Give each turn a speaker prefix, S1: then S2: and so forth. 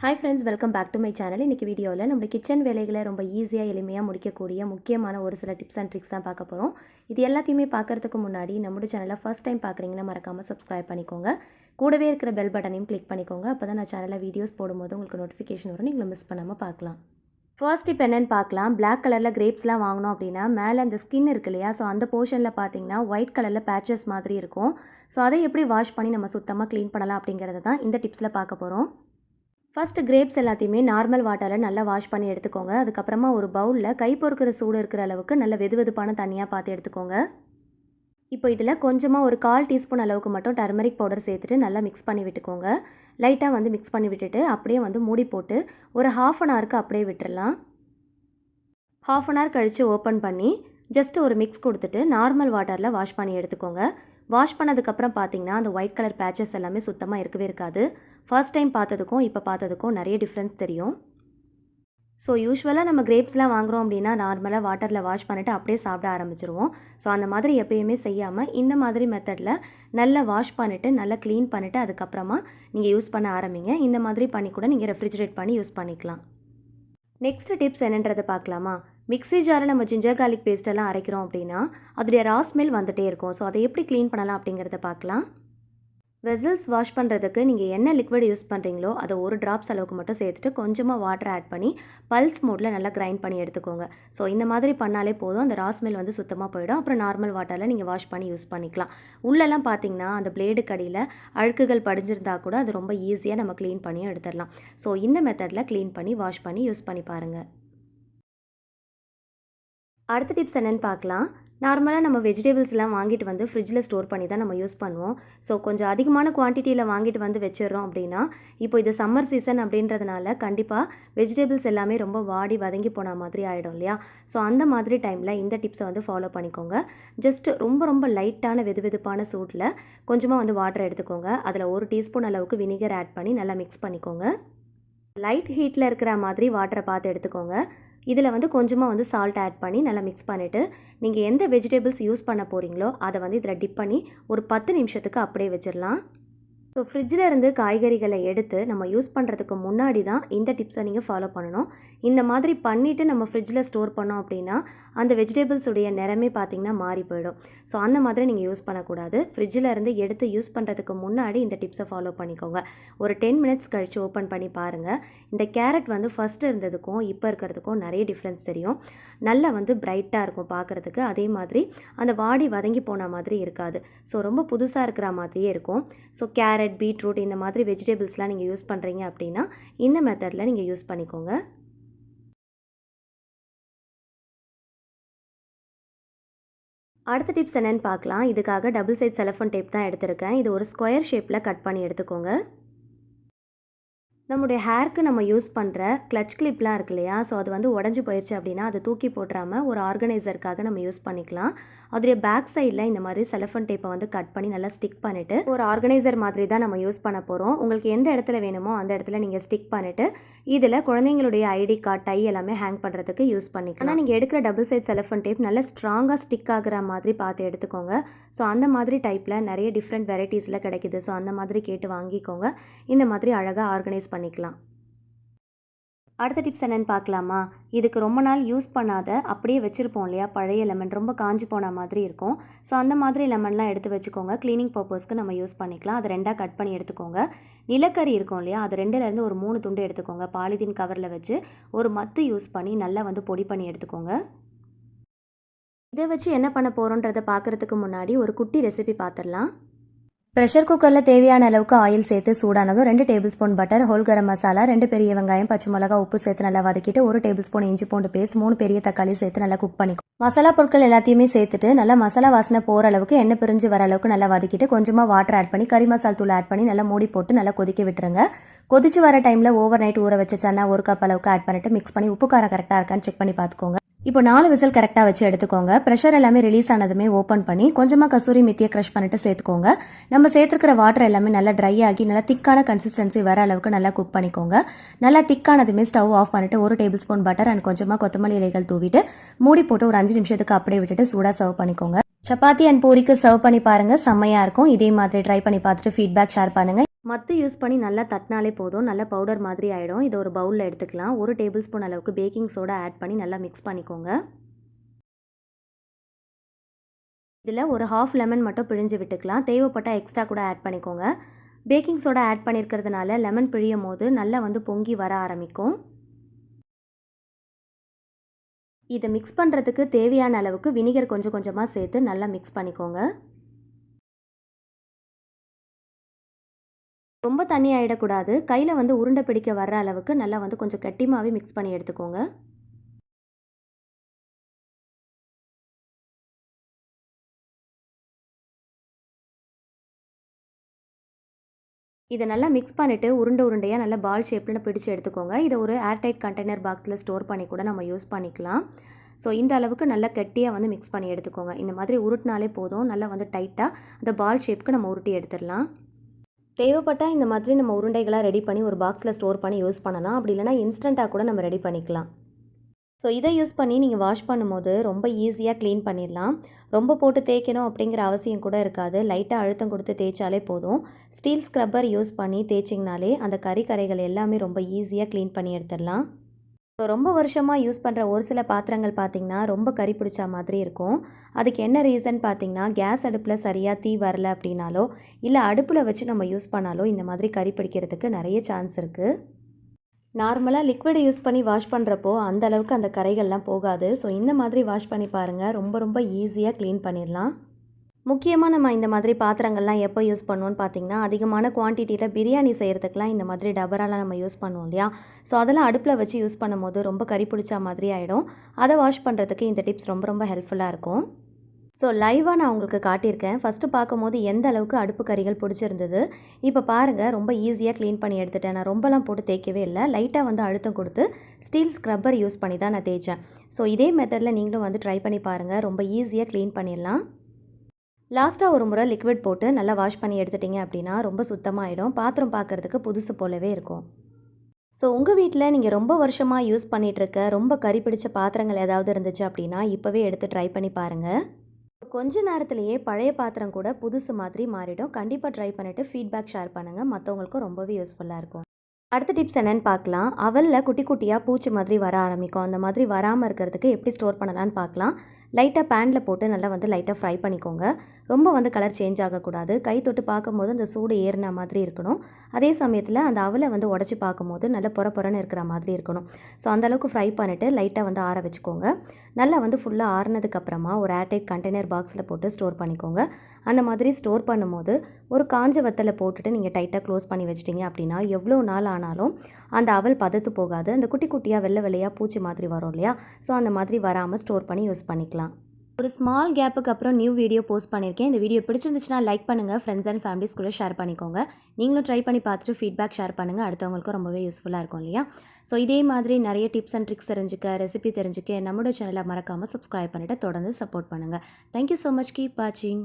S1: Hi friends welcome back to my channel இன்றைக்கி வீடியோவில் நம்ம கிச்சன் வேலைகளை ரொம்ப ஈஸியாக எளிமையாக முடிக்கக்கூடிய முக்கியமான ஒரு சில டிப்ஸ் அண்ட் ட்ரிக்ஸ் தான் பார்க்க போகிறோம் இது எல்லாத்தையுமே பார்க்கறதுக்கு முன்னாடி நம்மளோட சேனலை ஃபஸ்ட் டைம் பார்க்குறீங்கன்னா மறக்காமல் சப்ஸ்கிரைப் பண்ணிக்கோங்க. கூடவே இருக்கிற பெல் பட்டனையும் கிளிக் பண்ணிக்கோங்க. அப்போ தான் நான் சேனலில் வீடியோஸ் போடும்போது உங்களுக்கு நோட்டிஃபிகேஷன் வரும். நீங்களும் மிஸ் பண்ணாமல் பார்க்கலாம். ஃபர்ஸ்ட் இப்போ என்னென்னு பார்க்கலாம். பிளாக் கலரில் கிரேப்ஸ்லாம் வாங்கினோம் அப்படின்னா மேலே அந்த ஸ்கின் இருக்கு இல்லையா? ஸோ அந்த போர்ஷனில் பார்த்தீங்கன்னா ஒயிட் கலரில் பேச்சஸ் மாதிரி இருக்கும். ஸோ அதை எப்படி வாஷ் பண்ணி நம்ம சுத்தமாக க்ளீன் பண்ணலாம் அப்படிங்கிறத தான் இந்த டிப்ஸில் பார்க்க போகிறோம் ஃபஸ்ட்டு கிரேப்ஸ் எல்லாத்தையுமே நார்மல் வாட்டரில் நல்லா வாஷ் பண்ணி எடுத்துக்கோங்க. அதுக்கப்புறமா ஒரு பவுலில் கை பொறுக்கிற சூடு இருக்கிற அளவுக்கு நல்ல வெது வெதுப்பான தண்ணியாக பார்த்து எடுத்துக்கோங்க. இப்போ இதில் கொஞ்சமாக ஒரு கால் டீஸ்பூன் அளவுக்கு மட்டும் டர்மரிக் பவுடர் சேர்த்துட்டு நல்லா மிக்ஸ் பண்ணி விட்டுக்கோங்க. லைட்டாக வந்து மிக்ஸ் பண்ணி விட்டுட்டு அப்படியே வந்து மூடி போட்டு ஒரு ஹாஃப் அன் ஹவருக்கு அப்படியே விட்டுறலாம். ஹாஃப் அன் ஹவர் கழித்து ஓப்பன் பண்ணி ஜஸ்ட் ஒரு மிக்ஸ் கொடுத்துட்டு நார்மல் வாட்டரில் வாஷ் பண்ணி எடுத்துக்கோங்க. வாஷ் பண்ணதுக்கப்புறம் பார்த்தீங்கன்னா அந்த ஒயிட் கலர் பேச்சஸ் எல்லாமே சுத்தமாக இருக்கவே இருக்காது. ஃபர்ஸ்ட் டைம் பார்த்ததுக்கும் இப்போ பார்த்ததுக்கும் நிறைய டிஃப்ரென்ஸ் தெரியும். ஸோ யூஸ்வலாக நம்ம கிரேப்ஸ்லாம் வாங்குறோம் அப்படின்னா நார்மலாக வாட்டரில் வாஷ் பண்ணிவிட்டு அப்படியே சாப்பிட ஆரம்பிச்சிருவோம். ஸோ அந்த மாதிரி எப்பயுமே செய்யாமல் இந்த மாதிரி மெத்தடில் நல்லா வாஷ் பண்ணிவிட்டு நல்லா க்ளீன் பண்ணிவிட்டு அதுக்கப்புறமா நீங்கள் யூஸ் பண்ண ஆரம்பிங்க. இந்த மாதிரி பண்ணி கூட நீங்கள் ரெஃப்ரிஜரேட் பண்ணி யூஸ் பண்ணிக்கலாம். நெக்ஸ்ட் டிப்ஸ் என்னன்றதை பார்க்கலாமா? மிக்ஸி ஜாரில் நம்ம ஜிஞ்சர் கார்லிக் பேஸ்ட்டெல்லாம் அரைக்கிறோம் அப்படின்னா அதோடைய ரா ஸ்மெல் வந்துகிட்டே இருக்கும். ஸோ அதை எப்படி க்ளீன் பண்ணலாம் அப்படிங்கிறத பார்க்கலாம். வெசல்ஸ் வாஷ் பண்ணுறதுக்கு நீங்கள் என்ன லிக்விட் யூஸ் பண்ணுறீங்களோ அதை ஒரு ட்ராப்ஸ் அளவுக்கு மட்டும் சேர்த்துட்டு கொஞ்சமாக வாட்டர் ஆட் பண்ணி பல்ஸ் மோடில் நல்லா கிரைண்ட் பண்ணி எடுத்துக்கோங்க. ஸோ இந்த மாதிரி பண்ணாலே போதும். அந்த ராஸ்மெல் வந்து சுத்தமாக போயிடும். அப்புறம் நார்மல் வாட்டரில் நீங்கள் வாஷ் பண்ணி யூஸ் பண்ணிக்கலாம். உள்ளெல்லாம் பார்த்தீங்கன்னா அந்த பிளேடு கடியில் அழுக்குகள் படிஞ்சிருந்தால் கூட அது ரொம்ப ஈஸியாக நம்ம க்ளீன் பண்ணியும் எடுத்துடலாம். ஸோ இந்த மெத்தடில் க்ளீன் பண்ணி வாஷ் பண்ணி யூஸ் பண்ணி பாருங்கள் அடுத்த டிப்ஸ் என்னென்னு பார்க்கலாம். நார்மலாக நம்ம வெஜிடபிள்ஸ்லாம் வாங்கிட்டு வந்து ஃப்ரிட்ஜில் ஸ்டோர் பண்ணி தான் நம்ம யூஸ் பண்ணுவோம். ஸோ கொஞ்சம் அதிகமான குவான்டிட்டியில் வாங்கிட்டு வந்து வச்சிடுறோம் அப்படின்னா இப்போ இது சம்மர் சீசன் அப்படின்றதுனால கண்டிப்பாக வெஜிடபிள்ஸ் எல்லாமே ரொம்ப வாடி வதங்கி போன மாதிரி ஆகிடும் இல்லையா? ஸோ அந்த மாதிரி டைமில் இந்த டிப்ஸை வந்து ஃபாலோ பண்ணிக்கோங்க. ஜஸ்ட் ரொம்ப ரொம்ப லைட்டான வெது வெதுப்பான சூட்டில் கொஞ்சமாக வந்து வாட்டர் எடுத்துக்கோங்க. அதில் ஒரு டீஸ்பூன் அளவுக்கு வினிகர் ஆட் பண்ணி நல்லா மிக்ஸ் பண்ணிக்கோங்க. லைட் ஹீட்டில் இருக்கிற மாதிரி வாட்டரை பார்த்து எடுத்துக்கோங்க. இதில் வந்து கொஞ்சமாக வந்து சால்ட் ஆட் பண்ணி நல்லா மிக்ஸ் பண்ணிவிட்டு நீங்கள் எந்த வெஜிடபிள்ஸ் யூஸ் பண்ண போகிறீங்களோ அதை வந்து இதில் டிப் பண்ணி ஒரு பத்து நிமிஷத்துக்கு அப்படியே வச்சிடலாம். ஸோ ஃப்ரிட்ஜில் இருந்து காய்கறிகளை எடுத்து நம்ம யூஸ் பண்ணுறதுக்கு முன்னாடி தான் இந்த டிப்ஸை நீங்கள் ஃபாலோ பண்ணணும். இந்த மாதிரி பண்ணிவிட்டு நம்ம ஃப்ரிட்ஜில் ஸ்டோர் பண்ணோம் அப்படின்னா அந்த வெஜிடபிள்ஸுடைய நிறமே பார்த்திங்கன்னா மாறி போயிடும். ஸோ அந்த மாதிரி நீங்கள் யூஸ் பண்ணக்கூடாது. ஃப்ரிட்ஜில் இருந்து எடுத்து யூஸ் பண்ணுறதுக்கு முன்னாடி இந்த டிப்ஸை ஃபாலோ பண்ணிக்கோங்க. ஒரு டென் மினிட்ஸ் கழித்து ஓப்பன் பண்ணி பாருங்கள் இந்த கேரட் வந்து ஃபஸ்ட்டு இருந்ததுக்கும் இப்போ இருக்கிறதுக்கும் நிறைய டிஃப்ரென்ஸ் தெரியும். நல்லா வந்து பிரைட்டாக இருக்கும் பார்க்குறதுக்கு அதே மாதிரி அந்த வாடி வதங்கி போன மாதிரி இருக்காது. ஸோ ரொம்ப புதுசாக இருக்கிற மாதிரியே இருக்கும். ஸோ கேரட் பீட்ரூட் இந்த மாதிரி வெஜிடபிள்ஸ்லாம் நீங்கள் யூஸ் பண்ணுறீங்க அப்படின்னா இந்த மெத்தடில் நீங்கள் யூஸ் பண்ணிக்கோங்க. அடுத்த டிப்ஸ் என்னென்னு பார்க்கலாம். இதுக்காக டபுள் சைட் செலஃபோன் டேப் தான் எடுத்திருக்கேன். இது ஒரு ஸ்கொயர் ஷேப்பில் கட் பண்ணி எடுத்துக்கோங்க. நம்முடைய ஹேர்க்கு நம்ம யூஸ் பண்ணுற கிளச் கிளிப்லாம் இருக்கு இல்லையா? ஸோ அது வந்து உடஞ்சி போயிடுச்சு அப்படின்னா அதை தூக்கி போட்டுறாமல் ஒரு ஆர்கனைசருக்காக நம்ம யூஸ் பண்ணிக்கலாம். அதோடைய பேக் சைடில் இந்த மாதிரி செலஃபன் டேப்பை வந்து கட் பண்ணி நல்லா ஸ்டிக் பண்ணிவிட்டு ஒரு ஆர்கனைசர் மாதிரி தான் நம்ம யூஸ் பண்ண போகிறோம் உங்களுக்கு எந்த இடத்துல வேணுமோ அந்த இடத்துல நீங்கள் ஸ்டிக் பண்ணிவிட்டு இதில் குழந்தைங்களுடைய ஐடி கார்டு டை எல்லாமே ஹேங் பண்ணுறதுக்கு யூஸ் பண்ணிக்கலாம். ஆனால் நீங்கள் எடுக்கிற டபுள் சைட் செலஃபன் டேப் நல்லா ஸ்ட்ராங்காக ஸ்டிக் ஆகிற மாதிரி பார்த்து எடுத்துக்கோங்க. ஸோ அந்த மாதிரி டைப்பில் நிறைய டிஃப்ரெண்ட் வெரைட்டிஸில் கிடைக்குது. ஸோ அந்த மாதிரி கேட்டு வாங்கிக்கோங்க. இந்த மாதிரி அழகாக ஆர்கனைஸ் பண்ணிக்கலாம். அடுத்த டிப்ஸ் என்னென்னு பார்க்கலாமா? இதுக்கு ரொம்ப நாள் யூஸ் பண்ணாத அப்படியே வச்சுருப்போம் இல்லையா? பழைய லெமன் ரொம்ப காஞ்சி போன மாதிரி இருக்கும். ஸோ அந்த மாதிரி லெமன்லாம் எடுத்து வச்சுக்கோங்க. க்ளீனிங் பர்பஸ்க்கு நம்ம யூஸ் பண்ணிக்கலாம். அதை ரெண்டாக கட் பண்ணி எடுத்துக்கோங்க. நிலக்கரி இருக்கும் இல்லையா? அது ரெண்டுலேருந்து ஒரு மூணு துண்டு எடுத்துக்கோங்க. பாலிதீன் கவரில் வச்சு ஒரு மத்து யூஸ் பண்ணி நல்லா வந்து பொடி பண்ணி எடுத்துக்கோங்க. இதை வச்சு என்ன பண்ண போகிறோன்றதை பார்க்குறதுக்கு முன்னாடி ஒரு குட்டி ரெசிபி பார்த்துடலாம். ப்ரெஷர் குக்கரில் தேவையான அளவுக்கு ஆயில் சேர்த்து சூடானதும் ரெண்டு table spoon butter whole garam masala ரெண்டு பெரிய வெங்காயம் பச்சை மிளகா உப்பு சேர்த்து நல்லா வதக்கிட்டு ஒரு டேபிள் ஸ்பூன் இஞ்சி பூண்டு பேஸ்ட் மூணு பெரிய தக்காளி சேர்த்து நல்லா குக் பண்ணிக்கும் மசாலா பொருட்கள் எல்லாத்தையுமே சேர்த்துட்டு நல்லா மசாலா வாசனை போகிற அளவுக்கு எண்ணெய் பிரிஞ்சு வர அளவுக்கு நல்லா வதக்கிட்டு கொஞ்சமாக வாட்டர் ஆட் பண்ணி கறி மசால் தூள் ஆட் பண்ணி நல்லா மூடி போட்டு நல்லா கொதிக்க விட்டுருங்க. கொதிச்சு வர டைமில் ஓவர் நைட் ஊற வச்ச சன்னா ஒரு கப் அளவுக்கு ஆட் பண்ணிட்டு மிக்ஸ் பண்ணி உப்பு காரம் கரெக்டாக இருக்கான்னு செக் பண்ணி பார்த்துக்கோங்க. இப்போ நாலு விசில் கரெக்டாக வச்சு எடுத்துக்கோங்க. ப்ரெஷர் எல்லாமே ரிலீஸ் ஆனதுமே ஓப்பன் பண்ணி கொஞ்சமாக கசூரி மெத்தியை க்ரஷ் பண்ணிட்டு சேர்த்துக்கோங்க. நம்ம சேர்த்துக்கிற வாட்டர் எல்லாமே நல்லா ட்ரை ஆகி நல்லா திக்கான கன்சிஸ்டன்சி வர அளவுக்கு நல்லா குக் பண்ணிக்கோங்க. நல்லா திக்கானதுமே ஸ்டவ் ஆஃப் பண்ணிட்டு ஒரு டேபிள் ஸ்பூன் பட்டர் அண்ட் கொஞ்சமாக கொத்தமல்லி இலைகள் தூவிட்டு மூடி போட்டு ஒரு அஞ்சு நிமிஷத்துக்கு அப்படியே விட்டுட்டு சூடாக சர்வ் பண்ணிக்கோங்க. சப்பாத்தி அண்ட் பூரிக்கு சர்வ் பண்ணி பாருங்கள் செம்மையாக இருக்கும். இதே மாதிரி ட்ரை பண்ணி பார்த்துட்டு ஃபீட்பேக் ஷேர் பண்ணுங்கள் மத்து யூஸ் பண்ணி நல்லா தட்டினாலே போதும். நல்ல பவுடர் மாதிரி ஆகிடும் இதை ஒரு பவுலில் எடுத்துக்கலாம். ஒரு டேபிள் ஸ்பூன் அளவுக்கு பேக்கிங் சோடா ஆட் பண்ணி நல்லா மிக்ஸ் பண்ணிக்கோங்க. இதில் ஒரு ஹாஃப் லெமன் மட்டும் பிழிஞ்சு விட்டுக்கலாம். தேவைப்பட்டால் எக்ஸ்ட்ரா கூட ஆட் பண்ணிக்கோங்க. பேக்கிங் சோடா ஆட் பண்ணியிருக்கிறதுனால லெமன் பிழியும் போது நல்லா வந்து பொங்கி வர ஆரம்பிக்கும். இதை மிக்ஸ் பண்ணுறதுக்கு தேவையான அளவுக்கு வினிகர் கொஞ்சம் கொஞ்சமாக சேர்த்து நல்லா மிக்ஸ் பண்ணிக்கோங்க. ரொம்ப தண்ணி ஆகிடக்கூடாது கையில் வந்து உருண்டை பிடிக்க வர்ற அளவுக்கு நல்லா வந்து கொஞ்சம் கட்டிமாவே மிக்ஸ் பண்ணி எடுத்துக்கோங்க. இதை நல்லா மிக்ஸ் பண்ணிவிட்டு உருண்டை உருண்டையாக நல்லா பால் ஷேப்பில் பிடிச்சி எடுத்துக்கோங்க. இதை ஒரு ஏர்டைட் கண்டெய்னர் பாக்ஸில் ஸ்டோர் பண்ணி கூட நம்ம யூஸ் பண்ணிக்கலாம். ஸோ இந்த அளவுக்கு நல்லா கெட்டியாக வந்து மிக்ஸ் பண்ணி எடுத்துக்கோங்க. இந்த மாதிரி உருட்டினாலே போதும். நல்லா வந்து டைட்டாக அந்த பால் ஷேப்புக்கு நம்ம உருட்டி எடுத்துடலாம். தேவைப்பட்டால் இந்த மாதிரி நம்ம உருண்டைகளாக ரெடி பண்ணி ஒரு பாக்ஸில் ஸ்டோர் பண்ணி யூஸ் பண்ணலாம். அப்படி இல்லைனா இன்ஸ்டண்ட்டாக கூட நம்ம ரெடி பண்ணிக்கலாம். ஸோ இதை யூஸ் பண்ணி நீங்கள் வாஷ் பண்ணும்போது ரொம்ப ஈஸியாக க்ளீன் பண்ணிடலாம். ரொம்ப போட்டு தேய்க்கணும் அப்படிங்கிற அவசியம் கூட இருக்காது. லைட்டாக அழுத்தம் கொடுத்து தேய்ச்சாலே போதும். ஸ்டீல் ஸ்க்ரப்பர் யூஸ் பண்ணி தேய்ச்சிங்கனாலே அந்த கறி கரைகள் எல்லாமே ரொம்ப ஈஸியாக க்ளீன் பண்ணி எடுத்துடலாம். ஸோ ரொம்ப வருஷமாக யூஸ் பண்ணுற ஒரு சில பாத்திரங்கள் பார்த்திங்கன்னா ரொம்ப கறி பிடிச்ச மாதிரி இருக்கும். அதுக்கு என்ன ரீசன் பார்த்திங்கன்னா கேஸ் அடுப்பில் சரியாக தீ வரல அப்படின்னாலோ இல்லை அடுப்பில் வச்சு நம்ம யூஸ் பண்ணாலோ இந்த மாதிரி கறி பிடிக்கிறதுக்கு நிறைய சான்ஸ் இருக்குது நார்மலாக லிக்விட் யூஸ் பண்ணி வாஷ் பண்ணுறப்போ அந்த அளவுக்கு அந்த கரைகள்லாம் போகாது. ஸோ இந்த மாதிரி வாஷ் பண்ணி பாருங்கள் ரொம்ப ரொம்ப ஈஸியாக க்ளீன் பண்ணிடலாம். முக்கியமாக நம்ம இந்த மாதிரி பாத்திரங்கள்லாம் எப்போ யூஸ் பண்ணுவோன்னு பார்த்தீங்கன்னா அதிகமான குவான்டிட்டியில் பிரியாணி செய்கிறதுக்கெலாம் இந்த மாதிரி டபராலாம் நம்ம யூஸ் பண்ணுவோம் இல்லையா? ஸோ அதெல்லாம் அடுப்பில் வச்சு யூஸ் பண்ணும்போது ரொம்ப கறி பிடிச்ச மாதிரி ஆகிடும் அதை வாஷ் பண்ணுறதுக்கு இந்த டிப்ஸ் ரொம்ப ரொம்ப ஹெல்ப்ஃபுல்லாக இருக்கும். ஸோ லைவாக நான் உங்களுக்கு காட்டியிருக்கேன். ஃபஸ்ட்டு பார்க்கும்போது எந்த அளவுக்கு அடுப்பு கறிகள் பிடிச்சிருந்தது? இப்போ பாருங்கள் ரொம்ப ஈஸியாக க்ளீன் பண்ணி எடுத்துட்டேன். நான் ரொம்பலாம் போட்டு தேய்க்கவே இல்லை. லைட்டாக வந்து அழுத்தம் கொடுத்து ஸ்டீல் ஸ்க்ரப்பர் யூஸ் பண்ணி தான் நான் தேய்ச்சேன். ஸோ இதே மெத்தடில் நீங்களும் வந்து ட்ரை பண்ணி பாருங்கள் ரொம்ப ஈஸியாக க்ளீன் பண்ணிடலாம். லாஸ்ட்டாக ஒரு முறை லிக்விட் போட்டு நல்லா வாஷ் பண்ணி எடுத்துட்டிங்க அப்படின்னா ரொம்ப சுத்தமாகிடும் பாத்திரம் பார்க்குறதுக்கு புதுசு போலவே இருக்கும். ஸோ உங்கள் வீட்டில் நீங்கள் ரொம்ப வருஷமாக யூஸ் பண்ணிகிட்ருக்க ரொம்ப கறி பிடிச்ச பாத்திரங்கள் ஏதாவது இருந்துச்சு அப்படின்னா இப்போவே எடுத்து ட்ரை பண்ணி பாருங்கள் கொஞ்ச நேரத்திலேயே பழைய பாத்திரம் கூட புதுசு மாதிரி மாறிடும். கண்டிப்பாக ட்ரை பண்ணிவிட்டு ஃபீட்பேக் ஷேர் பண்ணுங்கள் மற்றவங்களுக்கும் ரொம்பவே யூஸ்ஃபுல்லாக இருக்கும். அடுத்த டிப்ஸ் என்னென்னு பார்க்கலாம் அவலில் குட்டி குட்டியாக பூச்சி மாதிரி வர ஆரம்பிக்கும். அந்த மாதிரி வராமல் இருக்கிறதுக்கு எப்படி ஸ்டோர் பண்ணலான்னு பார்க்கலாம் லைட்டாக பேனில் போட்டு நல்லா வந்து லைட்டாக ஃப்ரை பண்ணிக்கோங்க. ரொம்ப வந்து கலர் சேஞ்ச் ஆகக்கூடாது. கை தொட்டு பார்க்கும்போது அந்த சூடு ஏறின மாதிரி இருக்கணும். அதே சமயத்தில் அந்த அவலை வந்து உடச்சி பார்க்கும்போது நல்லா புற புறன்னு இருக்கிற மாதிரி இருக்கணும். ஸோ அந்தளவுக்கு ஃப்ரை பண்ணிவிட்டு லைட்டாக வந்து ஆற வச்சுக்கோங்க. நல்லா வந்து ஃபுல்லாக ஆறினதுக்கப்புறமா ஒரு ஏர்டைட் கண்டெய்னர் பாக்ஸில் போட்டு ஸ்டோர் பண்ணிக்கோங்க. அந்த மாதிரி ஸ்டோர் பண்ணும்போது ஒரு காஞ்ச வத்தலை போட்டுட்டு நீங்கள் டைட்டாக க்ளோஸ் பண்ணி வச்சிட்டிங்க அப்படின்னா எவ்வளோ நாள் ஆனாலும் அந்த அவல் பதத்து போகாது. அந்த குட்டி குட்டியாக வெள்ளை வெள்ளையாக பூச்சி மாதிரி வரும் இல்லையா? ஸோ அந்த மாதிரி வராமல் ஸ்டோர் பண்ணி யூஸ் பண்ணிக்கலாம். ஒரு ஸ்மால் கேப்புக்கு அப்புறம் நியூ வீடியோ போஸ்ட் பண்ணியிருக்கேன். இந்த வீடியோ பிடிச்சிருந்துச்சுன்னா லைக் பண்ணுங்கள் ஃப்ரெண்ட்ஸ் அண்ட் ஃபேமிலிஸ் கூட ஷேர் பண்ணிக்கோங்க. நீங்களும் ட்ரை பண்ணி பார்த்துட்டு ஃபீட்பேக் ஷேர் பண்ணுங்கள் அடுத்தவங்களுக்கும் ரொம்பவே யூஸ்ஃபுல்லாக இருக்கும் இல்லையா? ஸோ இதே மாதிரி நிறைய டிப்ஸ் அண்ட் ட்ரிக்ஸ் தெரிஞ்சுக்க ரெசிபி தெரிஞ்சுக்க நம்மளோட சேனலை மறக்காமல் சப்ஸ்கிரைப் பண்ணிவிட்டு தொடர்ந்து சப்போர்ட் பண்ணுங்கள் தேங்க்யூ ஸோ மச் கீப் வாட்சிங்